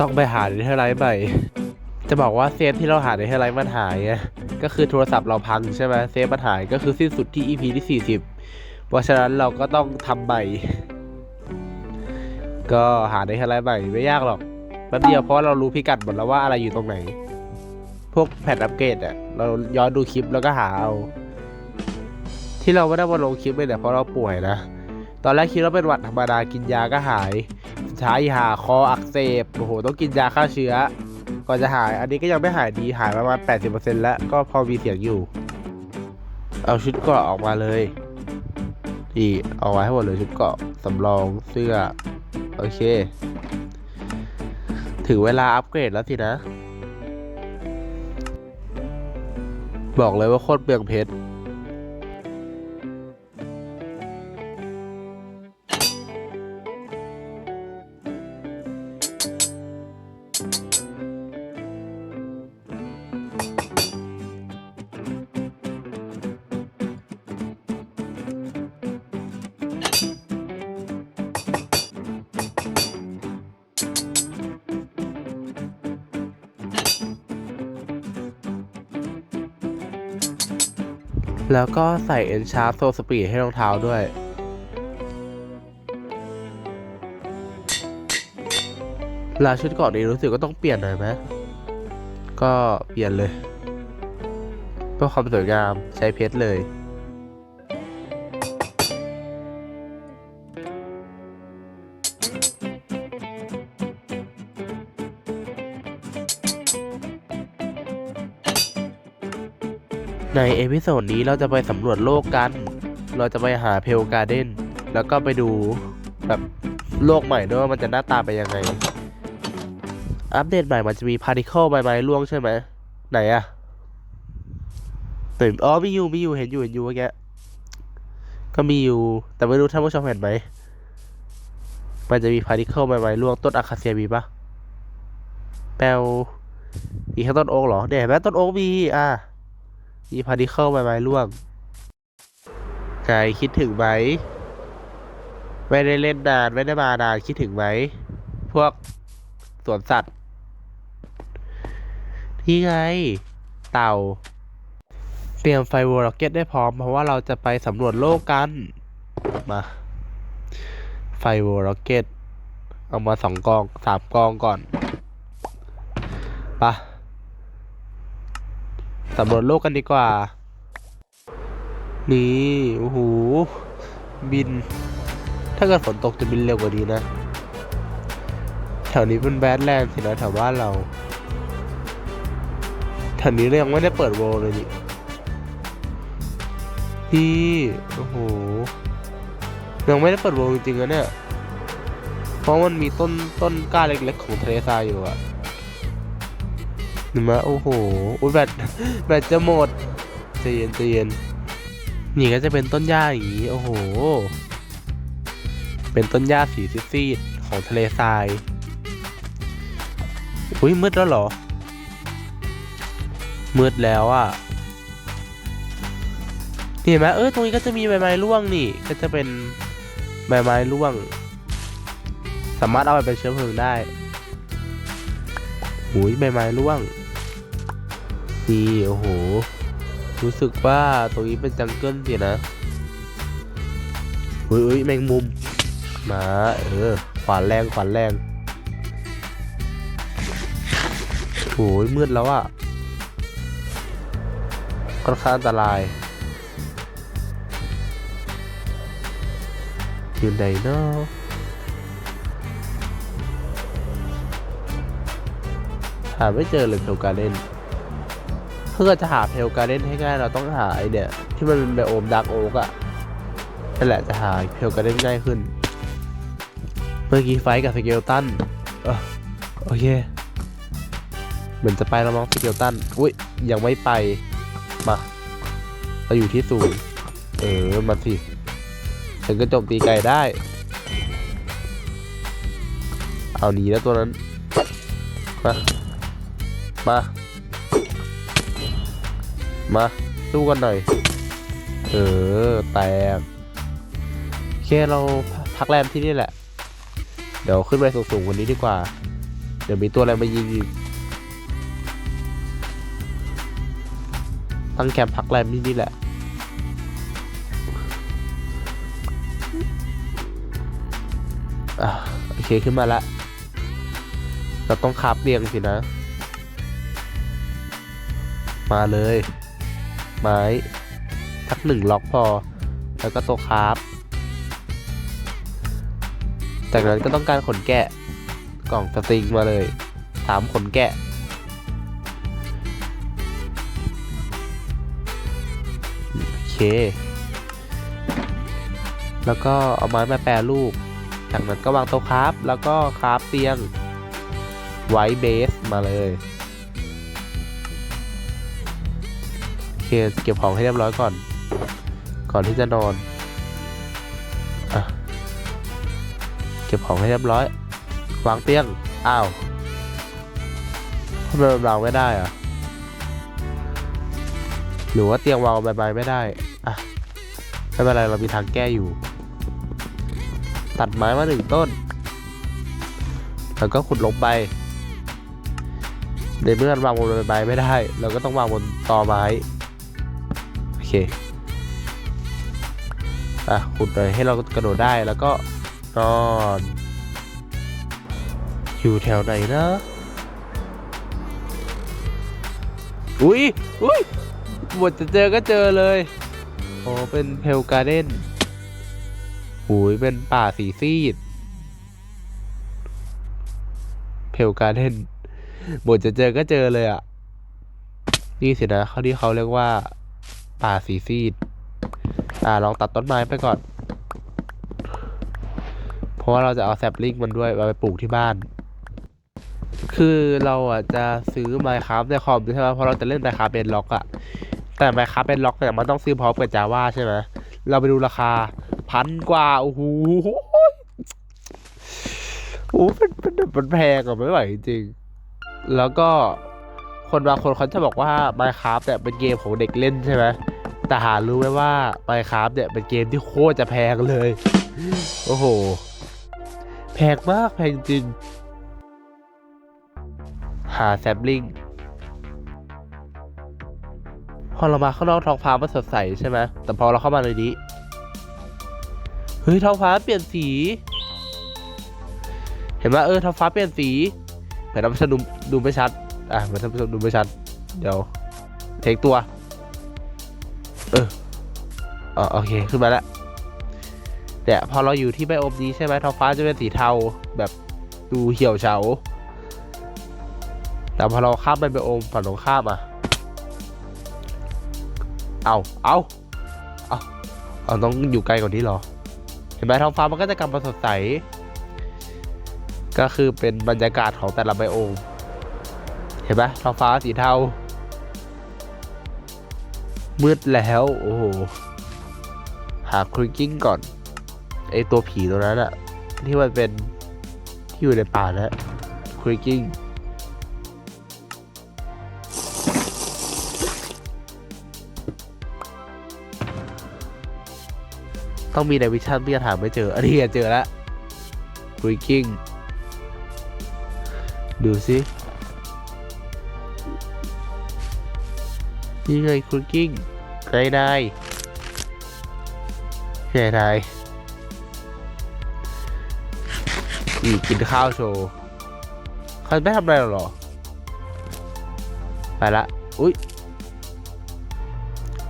ต้องไปหาในเทอร์ไลท์ใหม่จะบอกว่าเซฟที่เราหาในเทอร์ไลท์มันหายไงก็คือโทรศัพท์เราพังใช่ไหมเซฟมันหายก็คือสิ้นสุดที่ EP ที่ 40 เพราะฉะนั้นเราก็ต้องทำใหม่ก็หาในเทอร์ไลท์ใหม่ไม่ยากหรอกแป๊บเดียวเพราะเรารู้พิกัดหมดแล้วว่าอะไรอยู่ตรงไหน พวกแพทอัปเกรดอะเราย้อนดูคลิปแล้วก็หาเอาที่เราไม่ได้มาลงคลิปเลยเนี่ยเพราะเราป่วยนะ ตอนแรกคิดว่าเป็นหวัดธรรมดากินยาก็หาย สุดท้ายหาคออักเสบโอ้โหต้องกินยาฆ่าเชื้อก่อนจะหาย อันนี้ก็ยังไม่หายดีหายประมาณ 80%แล้วก็พอมีเสียงอยู่ เอาชุดเกราะออกมาเลยนี่เอาไว้ให้หมดเลยชุดเกราะสำรองเสื้อ โอเค ถึงเวลาอัปเกรดแล้วสินะ บอกเลยว่าโคตรเปลืองเพชร แล้วก็ใส่เอ็นชาร์ปโซสปีดให้รองเท้าด้วยเวลาชุดเกาะนี้รู้สึกก็ต้องเปลี่ยนหน่อยไหมก็เปลี่ยนเลย เพื่อความสวยงามใช้เพชรเลย ในเอพิโซดนี้เราจะไปสำรวจโลกกัน เราจะไปหาเพลการ์เด้น แล้วก็ไปดูแบบโลกใหม่ด้วยว่ามันจะหน้าตาเป็นยังไง อัปเดตใหม่มันจะมีพาร์ติเคิลใบไม้ร่วงใช่ไหม ไหนอะตื่นอ๋อมีอยู่มีอยู่เห็นอยู่เห็นอยู่เมื่อกี้ก็มีอยู่ แต่ไม่รู้ท่านผู้ชมเห็นไหม มันจะมีพาร์ติเคิลใบไม้ร่วงต้นอะคาเซียมีปะแปลอีกแค่ต้นโอ๊กเหรอเนี่ยเห็นไหมต้นโอ๊กมีอะ มีพาร์ติเคิลใบไม้ร่วงไงคิดถึงไหม ไม่ได้เล่นนานไม่ได้มานานคิดถึงไหม พวกสวนสัตว์ ที่ไง เต่า เตรียมไฟวอลล็อกเก็ตได้พร้อม เพราะว่าเราจะไปสำรวจโลกกัน มา ไฟวอลล็อกเก็ต เอามาสองกองสามกองก่อนไปะ สำรวจโลกกันดีกว่า นี่ โอ้โห บิน ถ้าเกิดฝนตกจะบินเร็วกว่านี้นะ แถวนี้เป็นแบดแลนด์สินะแถวบ้านเรา แถวนี้เรายังไม่ได้เปิดโวลเลยนี่นี่ โอ้โห ยังไม่ได้เปิดโวลจริงๆนะเนี่ย เพราะมันมีต้นต้นกล้าเล็กๆของทะเลทรายอยู่อะ นไหมโอ้โหอุ๊ยแบตแบตจะหมดใจเย็นใจเย็นนี่ก็จะเป็นต้นหญ้าอย่างนี้ โอ้โห เป็นต้นหญ้าสีซีดๆของทะเลทรายอุ้ยมืดแล้วเหรอ มืดแล้วอะ่ะเห็นไหมเออตรงนี้ก็จะมีใบไม้ร่วงนี่ ก็จะเป็นใบไม้ร่วง สามารถเอาไปเป็นเชื้อเพลิงได้หูยใบไม้ร่วง นี่โอ้โห รู้สึกว่าตรงนี้เป็นจังเกิลสินะอุ้ยอุ้ยแมงมุม มาเออขวานแรงขวานแรงโอ้ยมืดแล้วอะค่อนข้างอันตรายอยู่ไหนเนาะหาไม่เจอเลยเพลการเล่น เพื่อจะหาเพลการเล่นให้ง่ายเราต้องหาไอเนี่ยที่มันเป็นไบโอมดักโอ๊กอะนั่นแหละจะหาเพลการเล่นง่ายขึ้น เมื่อกี้ไฟกับสเกลตันเออโอเค เหมือนจะไปแล้วมั้งสเกลตันอุ้ยยังไม่ไป มาเราอยู่ที่ศูนย์เออมาสิถึงก็โจมตีไกลได้ เอาหนีแล้วตัวนั้น มา มา มาสู้กันหน่อย เออ แตกโอเคเราพักแรมที่นี่แหละ เดี๋ยวขึ้นไปสูงๆกวันนี้ดีกว่า เดี๋ยวมีตัวอะไรมายิงอีกตั้งแคมป์พักแรมที่นี่แหละอะโอเคขึ้นมาละ เราต้องคาบเรียงสินะ มาเลย ไม้ทักหนึ่งล็อกพอ แล้วก็ตัวคาบจากนั้นก็ต้องการขนแกะกล่องสตริงมาเลยสามขนแกะ โอเค แล้วก็เอาไม้มาแปรรูป จากนั้นก็วางโต๊ะคราฟแล้วก็คราฟเตียงไว้เบสมาเลย เคเก็บของให้เรียบร้อยก่อน ก่อนที่จะนอนอะเก็บของให้เรียบร้อย วางเตียง อ้าวทำไมวางไม่ได้อะหรือว่าเตียงวางใบไม่ได้ อะ ไม่เป็นไรเรามีทางแก้อยู่ ตัดไม้มาหนึ่งต้น แล้วก็ขุดลงไปในเมื่อวางบนใบไม้ไม่ได้ เราก็ต้องวางบนตอไม้ เคอะขุดเลยให้เรากระโดดได้แล้วก็นอน อยู่แถวไหนนะ อุ้ยอุ้ยหมดจะเจอก็เจอเลยอ๋อเป็นเพลการ์เด้นหูยเป็นป่าสีซีด เพลการ์เด้นหมดจะเจอก็เจอเลยอะ นี่สินะเขาที่เขาเรียกว่า ป่าสีซีด อ่าลองตัดต้นไม้ไปก่อน เพราะว่าเราจะเอาแซปลิงมันด้วยเอาไปปลูกที่บ้าน คือเราอะจะซื้อ Minecraft ในคอมใช่ไหมเพราะเราจะเล่น Minecraft เป็นล็อกอะแต่ Minecraft เป็นล็อกเนี่ยมันต้องซื้อพร้อมกับ Java ใช่ไหมเราไปดูราคาพันกว่า โอ้โหโอ้โหเป็นเป็นมันแพงอะไม่ไหวจริง แล้วก็ คนบางคนเขาจะบอกว่า Minecraft เนี่ยเป็นเกมของเด็กเล่นใช่ไหมแต่หารู้ไหมว่า Minecraft เนี่ยเป็นเกมที่โคตรจะแพงเลย โอ้โห แพงมากแพงจริง หาแซมลิงพอเรามาข้างนอกท้องฟ้ามันสดใสใช่ไหมแต่พอเราเข้ามาในนี้เฮ้ยท้องฟ้าเปลี่ยนสี เห็นไหมเออท้องฟ้าเปลี่ยนสีแต่ท่านผู้ชมดูดูไม่ชัด อะเหมือนท่านผู้ชมดูไม่ชัด เดี๋ยว เทคตัว เอออโอเค ขึ้นมาแล้วเนี่ยพอเราอยู่ที่ไบโอมนี้ใช่ไหมท้องฟ้าจะเป็นสีเทาแบบดูเหี่ยวเฉา แต่พอเราข้ามไปไบโอมฝั่งตรงข้ามอะ เอาเอาเอาเอาต้องอยู่ไกลกว่านี้หรอ เห็นไหมท้องฟ้ามันก็จะกลับมาสดใส ก็คือเป็นบรรยากาศของแต่ละไบโอม เห็นไหมท้องฟ้าสีเทา มืดแล้ว โอ้โห หาคริกกิ้งก่อน ไอตัวผีตัวนั้นอะที่มันเป็นที่อยู่ในป่านะคริกกิ้งต้องมีในวิชั่นพี่จะถามไม่เจอ อันนี้เจอแล้ว breaking ดูสิ นี่ไง cooking ไกลได้ไกลได้อีกกินข้าวโชว์เขาไม่ทำอะไรหรอ ไปละ อุ้ย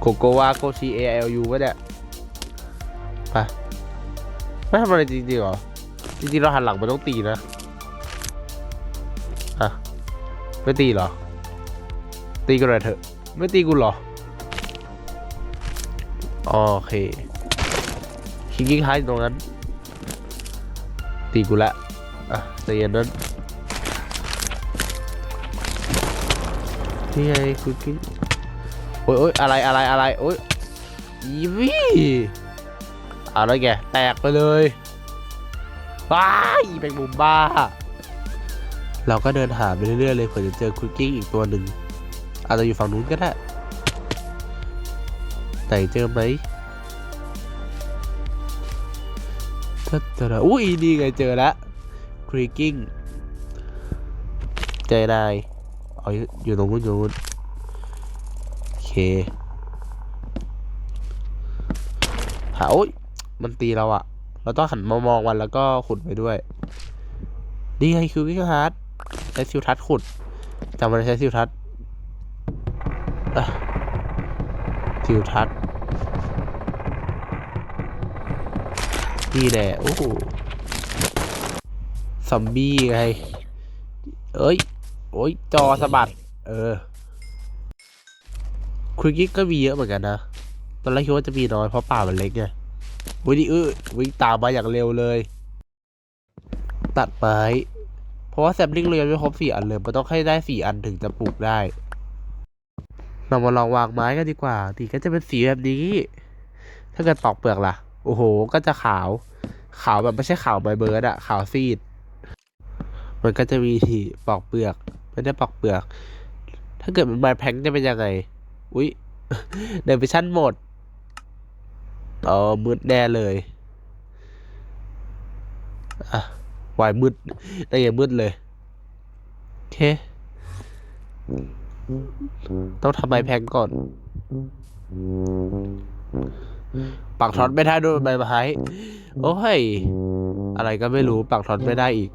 โกโกวาโกชีเอลยูวะเนี่ยไปไม่ทำอะไรจริงๆหรอ จริงๆ เราหันหลังมันต้องตีนะ อะ ไม่ตีหรอ ตีกันเลยเถอะ ไม่ตีกูหรอ โอเคคิงกิ้งไฮตรงนั้น ตีกูละ อะใจเย็นนั้นนี่ไงคุกกิ้งโอ้ยโอ้ยอะไรอะไรอะไรโอ้ยอีวี่อาแล้วแกแตกไปเลยว้ายเป็นมุมบ้า เราก็เดินหาไปเรื่อยๆเลยเผื่อจะเจอคุกกิ้งอีกตัวหนึ่ง อาจจะอยู่ฝั่งนู้นก็ได้ไหนเจอไหมถ้าเจออุ้ยนี่ไงเจอแล้วคริกกิ้งเจอนายอ๋อยู่อยู่ตรงนู้นอยู่ตรงนู้นโอเคหาโอ๊ยมันตีเราอะเราต้องหันมามองมันแล้วก็ขุดไปด้วย นี่ไงคือวิกฮาร์ดใช้ซิวทัศขุดจำมันใช้ซิวทัศ น์อะซิวทัศน์นี่แหละโอ้โหซอมบี้ไง เอ้ย โอ้ย จอสะบัด เออคุยกิ๊กก็มีเยอะเหมือนกันนะ ตอนแรกคิดว่าจะมีน้อยเพราะป่ามันเล็กไงวิ่งดิเออวิ่งตามมาอย่างเร็วเลย ตัดไม้ เพราะว่าแซมลิงเรายังไม่ครบสี่อันเลย มันต้องให้ได้สี่อันถึงจะปลูกได้ เรามาลองวางไม้กันดีกว่าดีก็จะเป็นสีแบบนี้ ถ้าเกิดปอกเปลือกล่ะ โอ้โห ก็จะขาว ขาวแบบไม่ใช่ขาวใบเบิร์ดอะขาวซีด มันก็จะมีที่ปอกเปลือกไม่ได้ปอกเปลือก ถ้าเกิดมันไม้แพงจะเป็นยังไง อุ๊ยเดวิชั่นหมดอ๋อมืดแน่เลยอะวายมืดได้ยังมืดเลย โอเค ต้องทำไม้แพงก่อน ปักท็อตไม่ได้ด้วยใบไม้โอ้ย อะไรก็ไม่รู้ปักท็อตไม่ได้อีก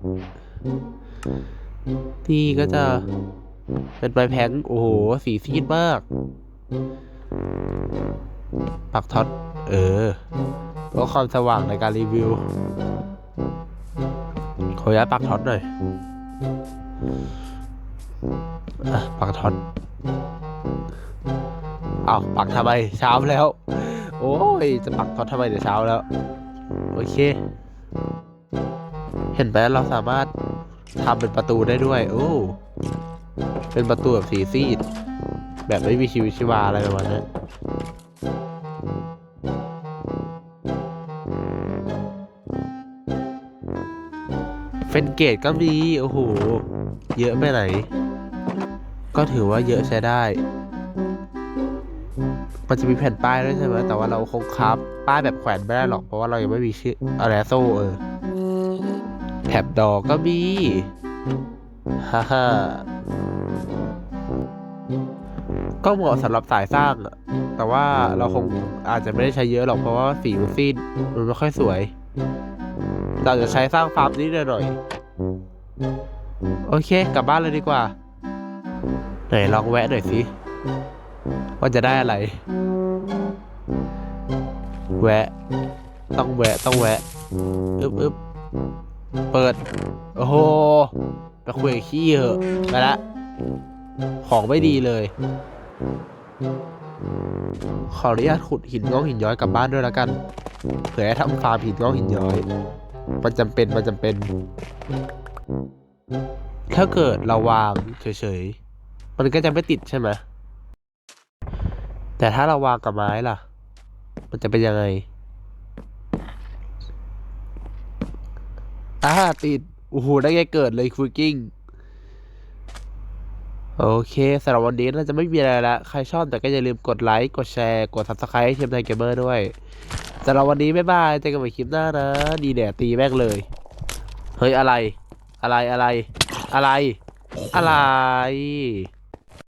ที่ก็จะเป็นใบแพงโอ้โห สีซีดมาก ปักท็อต เออเพื่อความสว่างในการรีวิวขออนุญาตปักท็อตหน่อย ปักทอตเอาปักทำไมเช้าแล้ว โอ้ย จะปักทอตทำไมเดี๋ยวเช้าแล้ว โอเค เห็นไหมเราสามารถทำเป็นประตูได้ด้วย โอ้เป็นประตูแบบสีซีด แบบไม่มีชีวิตชีวาอะไรประมาณนั้นเฟนเกตก็มี โอ้โห เยอะไปไหน ก็ถือว่าเยอะใช้ได้ มันจะมีแผ่นป้ายด้วยใช่ไหมแต่ว่าเราคงครับป้ายแบบแขวนไม่ได้หรอก เพราะว่าเรายังไม่มีชื่ออะไรโซ่เออ แถบดอกก็มีฮ่าฮ่าก็เหมาะสำหรับสายสร้าง แต่ว่าเราคงอาจจะไม่ได้ใช้เยอะหรอกเพราะว่าสีมันซีดมันไม่ค่อยสวย เราจะใช้สร้างฟาร์มนิดหน่อย โอเค กลับบ้านเลยดีกว่า ไหนลองแวะหน่อยสิว่าจะได้อะไร แวะ ต้องแวะ ต้องแวะอึบอึบเปิด โอ้โหไปคุยกับขี้เหอะไปละ ของไม่ดีเลย ขออนุญาตขุดหินงอกหินย้อยกลับบ้านด้วยแล้วกัน เผื่อทำฟาร์มหินงอกหินย้อย มันจำเป็น มันจำเป็น ถ้าเกิดเราวางเฉยๆ มันก็จะไม่ติดใช่ไหมแต่ถ้าเราวางกับไม้ล่ะ มันจะเป็นยังไงอ่าติดโอ้โหได้ไงเกิดเลยคุยกิ้งโอเคสำหรับวันนี้เราจะไม่มีอะไรละ ใครชอบแต่ก็อย่าลืมกดไลค์ กดแชร์ กด subscribe ให้เทีมไทยเกมเมอร์ด้วยสำหรับวันนี้ บ๊ายบาย เจอกันใหม่คลิปหน้านะ ดีแดดตีแม่งเลย เฮ้ย อะไร อะไรอะไร อะไร อะไร